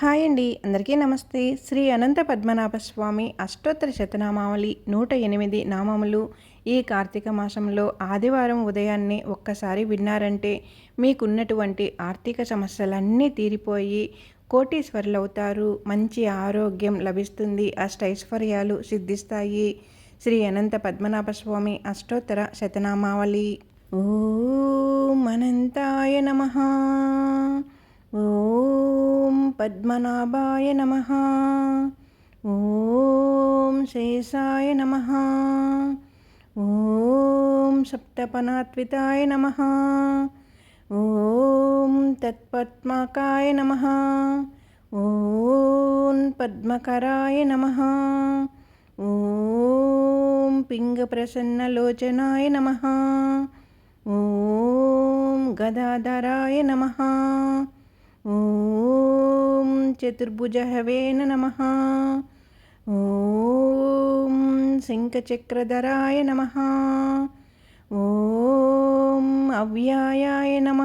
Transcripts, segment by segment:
Hi అండి. అందరికీ నమస్తే. శ్రీ అనంత పద్మనాభ స్వామి అష్టోత్తర శతనామావళి నూట ఎనిమిది నామములు. ఈ కార్తీక మాసంలో ఆదివారం ఉదయాన్నే ఒక్కసారి విన్నారంటే మీకున్నటువంటి ఆర్థిక సమస్యలన్నీ తీరిపోయి కోటీశ్వరులవుతారు. మంచి ఆరోగ్యం లభిస్తుంది. అష్టైశ్వర్యాలు సిద్ధిస్తాయి. శ్రీ అనంత పద్మనాభ స్వామి అష్టోత్తర శతనామావళి. ఓ మనంతాయ నమహా ఓం పద్మనాభాయ నమ. ఓం శేషాయ నమ. ఓం సప్తపనాత్వితాయ నమ. ఓం తత్పద్మాకాయ నమ. ఓం పద్మకరాయ నమ. ఓం పింగప్రసన్నలోచనాయ నమ. ఓం గదాధరాయ నమ. ఓం చతుర్భుజ హవేన నమ. ఓం శంఖచక్రధరాయ నమ. ఓం అవ్యాయాయ నమ.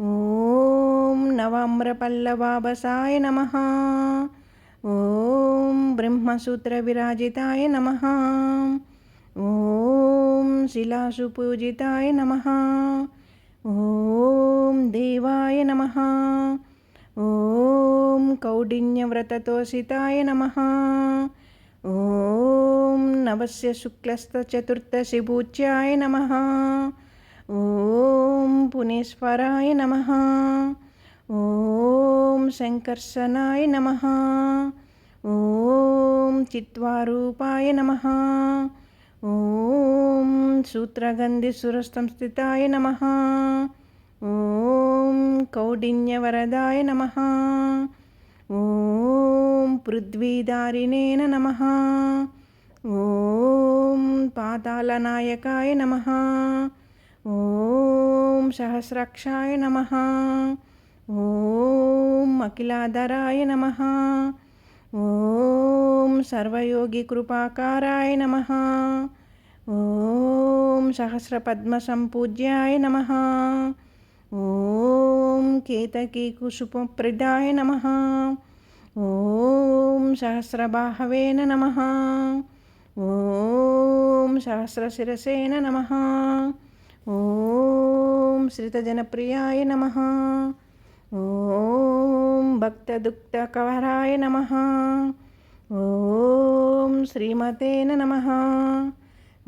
ఓం నవామ్రపల్లవాబసాయ నమ. ఓం బ్రహ్మసూత్రవిరాజితాయ నమ. ఓం శిలాసుపూజితాయ నమ. ఓం నమ. ఓం కౌడిన్యవ్రతతోషితాయ నమ. ఓం నవస్య శుక్లస్థచతుర్థశిభూచ్యాయ నమ. ఓం పునేశ్వరాయ నమ. ఓం శంకర్షణాయ నమ. ఓం చిత్వారూపాయ నమ. ఓం సూత్రగంధిసురసంస్థితాయ నమ. ఓం కౌడిన్యవరదాయ నమ. ఓం పృథ్వీదారిణేన నమ. ఓం పాతాళనాయకాయ నమ. ఓం సహస్రక్షాయ నమ. ఓం అఖిలాధరాయ నమ. ఓం సర్వయోగి కృపాకారాయ నమ. ఓం సహస్రపద్మసంపూజ్యాయ నమ. ఓం కేతకీకుసుమప్రదాయ నమ. ఓం సహస్రబాహవేన నమ. ఓం సహస్రశిరసేన నమ. ఓం శ్రితజనప్రియాయ నమ. ఓం భక్తదుక్తకవరాయ నమ. ఓం శ్రీమతేన నమ.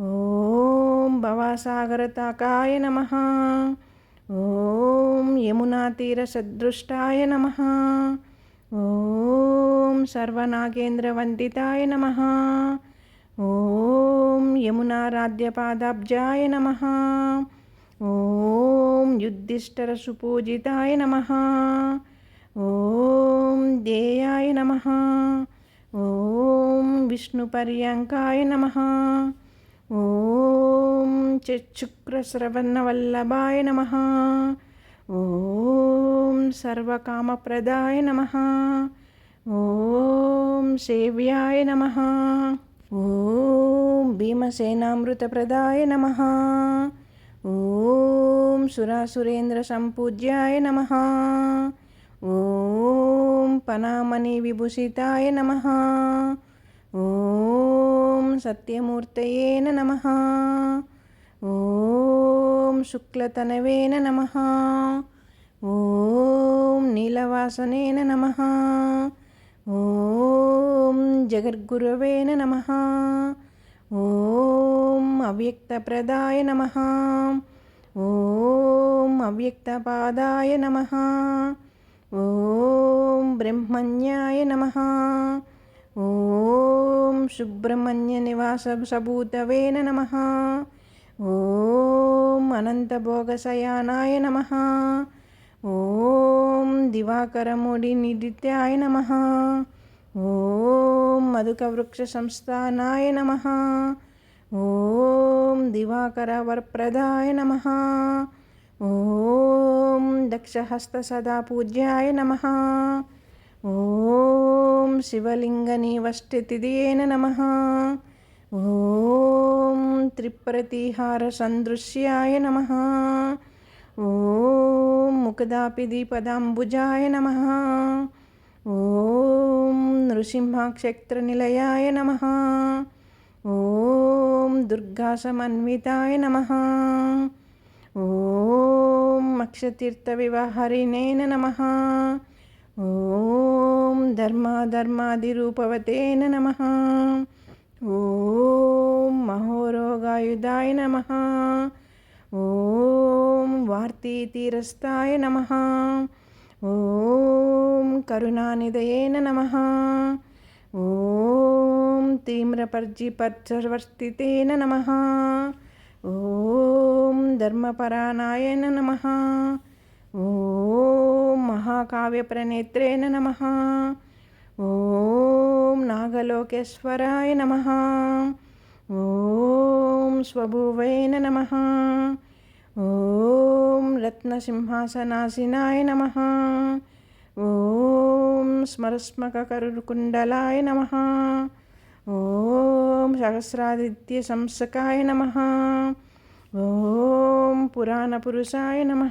ఓం భవాసాగరతాకాయ నమ. ఓం యమునాతీరసదృష్టాయ నమ. ఓం సర్వనాగేంద్రవందితాయ నమ. ఓం యమునారాధ్యపాదాబ్జాయ నమ. ఓం యుద్ధిష్టరసుపూజితాయ నమ. ఓం దేయాయ నమ. ఓం విష్ణుపర్యంకాయ నమ. ఓం చక్షుక్రశ్రవణవల్లభాయ నమ. ఓం సర్వకామప్రదాయ నమ. ఓం సేవ్యాయ నమ. ఓం భీమసేనామృతప్రదాయ నమ. ఓం సురాసురేంద్రసంపూజ్యాయ నమ. ఓం పనామణి విభూషితాయ నమ. ఓం ఓం సత్యమూర్తయేన నమ. ఓం శుక్లతనవేన నమ. ఓం నీలవాసనేన నమ. ఓం జగద్గురవేన నమ. ఓం అవ్యక్తప్రదాయ నమ. ఓం అవ్యక్తపాదాయ నమ. ఓం బ్రహ్మణ్యాయ నమ. ఓం సుబ్రహ్మణ్య నివాస సభూతవే నమ. ఓం అనంతభోగశయానాయ నమ. ఓం దివాకరముడి నిదిత్యాయ నమ. ఓం మధుకవృక్షసంస్థానాయ నమ. ఓం దివాకరవరప్రదాయ నమ. ఓం దక్షహస్తసదా పూజ్యాయ నమ. ఓం శివలింగని శివలింగనివష్టితిదేన నమ. ఓం త్రిప్రతిహారసందృశ్యాయ నమ. ఓం ముఖదాపి దీపదాంబుజాయ నమ. ఓం నృసింహాక్షేత్రనిలయాయ నమ. ఓం దుర్గాసమన్వితాయ నమ. ఓం అక్షతీర్థవివహరిణేన నమ. ఓం ధర్మాధర్మాదిరూపవతేన నమ. ఓం మహోరోగాయుధాయ నమ. ఓం వార్తీతీరస్థాయ నమ. ఓం కరుణానిదయేన నమ. ఓం తీమ్రపర్జిపర్చవర్తితేన నమ. ఓం ధర్మపరాయణ నమ. ఓం మహాకావ్యప్రణేత్రేణ నమ. ఓం నాగలోకేశ్వరాయ నమ. ఓం స్వభువైన నమ. ఓం రత్నసింహాసనాసినాయ నమ. ఓం స్మరస్మకరుకుండలాయ నమ. ఓం సహస్రాదిత్య సంసకాయ నమ. ఓం పురాణపురుషాయ నమ.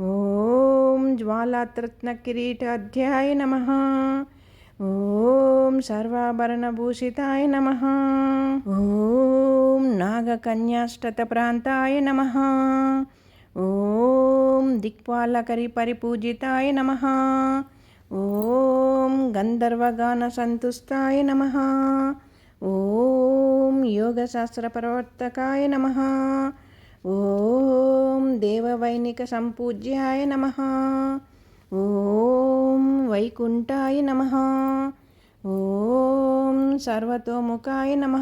ఓం జ్వాలాత్రత్నకిరీటాధ్యాయ నమ. ఓం సర్వాభరణభూషితాయ నమ. ఓం నాగకన్యాష్టత ప్రాంతాయ నమ. ఓం దిక్పాలకరి పరిపూజితాయ నమ. ఓం గంధర్వగాన గంధర్వగానసంతుష్టాయ నమ. ఓం యోగశాస్త్ర ప్రవర్తకాయ నమ. ఓం దేవవైనిక సంపూజ్యాయ నమ. ఓం వైకుంఠాయ నమ. ఓం సర్వతోముఖాయ నమ.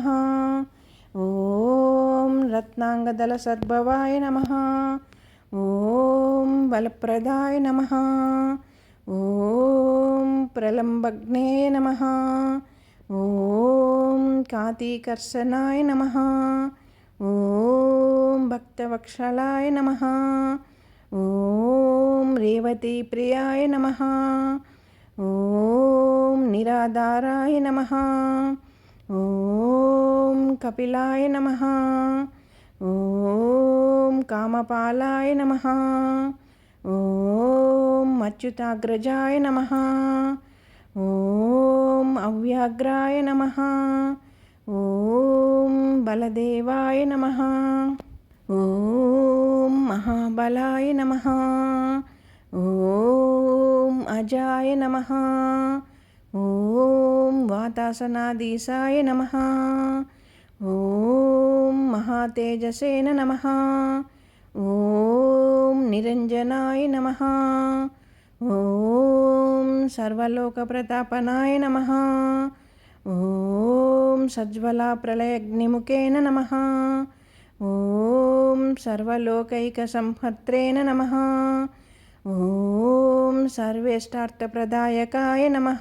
ఓం రత్నాంగదల సద్భవాయ నమ. ఓం బలప్రదాయ నమ. ఓం ప్రలంబగ్నే నమ. ఓం కాతీకర్షణాయ నమ. ఓం భక్తవక్షలాయ నమ. ఓం రేవతీప్రియాయ నమ. ఓం నిరాధారాయ నమ. ఓం కపిలాయ నమ. ఓం కామపాలాయ నమ. ఓం అచ్యుతాగ్రజాయ నమ. ఓం అవ్యాగ్రాయ నమ. ఓం బలదేవాయ నమ. ఓం మహాబలాయ నమ. ఓం అజాయ నమ. ఓం వాతాసనాదీశాయ నమ. ఓం మహాతేజసేన నమ. ఓం నిరంజనాయ నమ. ఓం సర్వలోకప్రతాపనాయ నమ. ఓం సజ్వలా ప్రళయగ్నిముఖేన నమ. ఓం సర్వలోకైక సంహర్త్రేణ నమ. ఓం సర్వేష్టార్థప్రదాయకాయ నమ.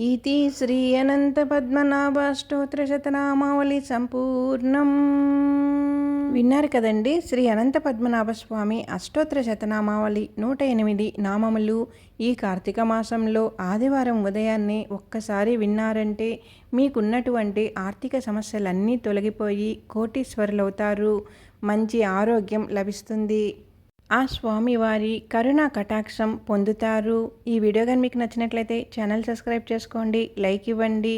ఇది శ్రీ అనంత పద్మనాభ స్తోత్రశతనామావళి సంపూర్ణం. విన్నారు కదండి. శ్రీ అనంత పద్మనాభ స్వామి అష్టోత్తర శతనామావళి నూట ఎనిమిది నామములు. ఈ కార్తీక మాసంలో ఆదివారం ఉదయాన్నే ఒక్కసారి విన్నారంటే మీకున్నటువంటి ఆర్థిక సమస్యలన్నీ తొలగిపోయి కోటీశ్వరులవుతారు. మంచి ఆరోగ్యం లభిస్తుంది. ఆ స్వామివారి కరుణా కటాక్షం పొందుతారు. ఈ వీడియో కానీ మీకు నచ్చినట్లయితే ఛానల్ సబ్స్క్రైబ్ చేసుకోండి లైక్ ఇవ్వండి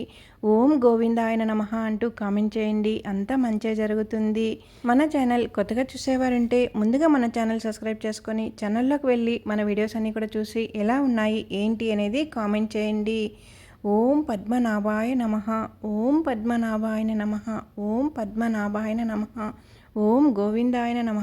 ఓం గోవిందాయన నమ అంటూ కామెంట్ చేయండి. అంతా మంచిగా జరుగుతుంది. మన ఛానల్ కొత్తగా చూసేవారంటే ముందుగా మన ఛానల్ సబ్స్క్రైబ్ చేసుకొని ఛానల్లోకి వెళ్ళి మన వీడియోస్ అన్నీ కూడా చూసి ఎలా ఉన్నాయి ఏంటి అనేది కామెంట్ చేయండి. ఓం పద్మనాభాయ నమ ఓం పద్మనాభాయన నమ ఓం పద్మనాభాయన నమ ఓం గోవిందాయన నమ.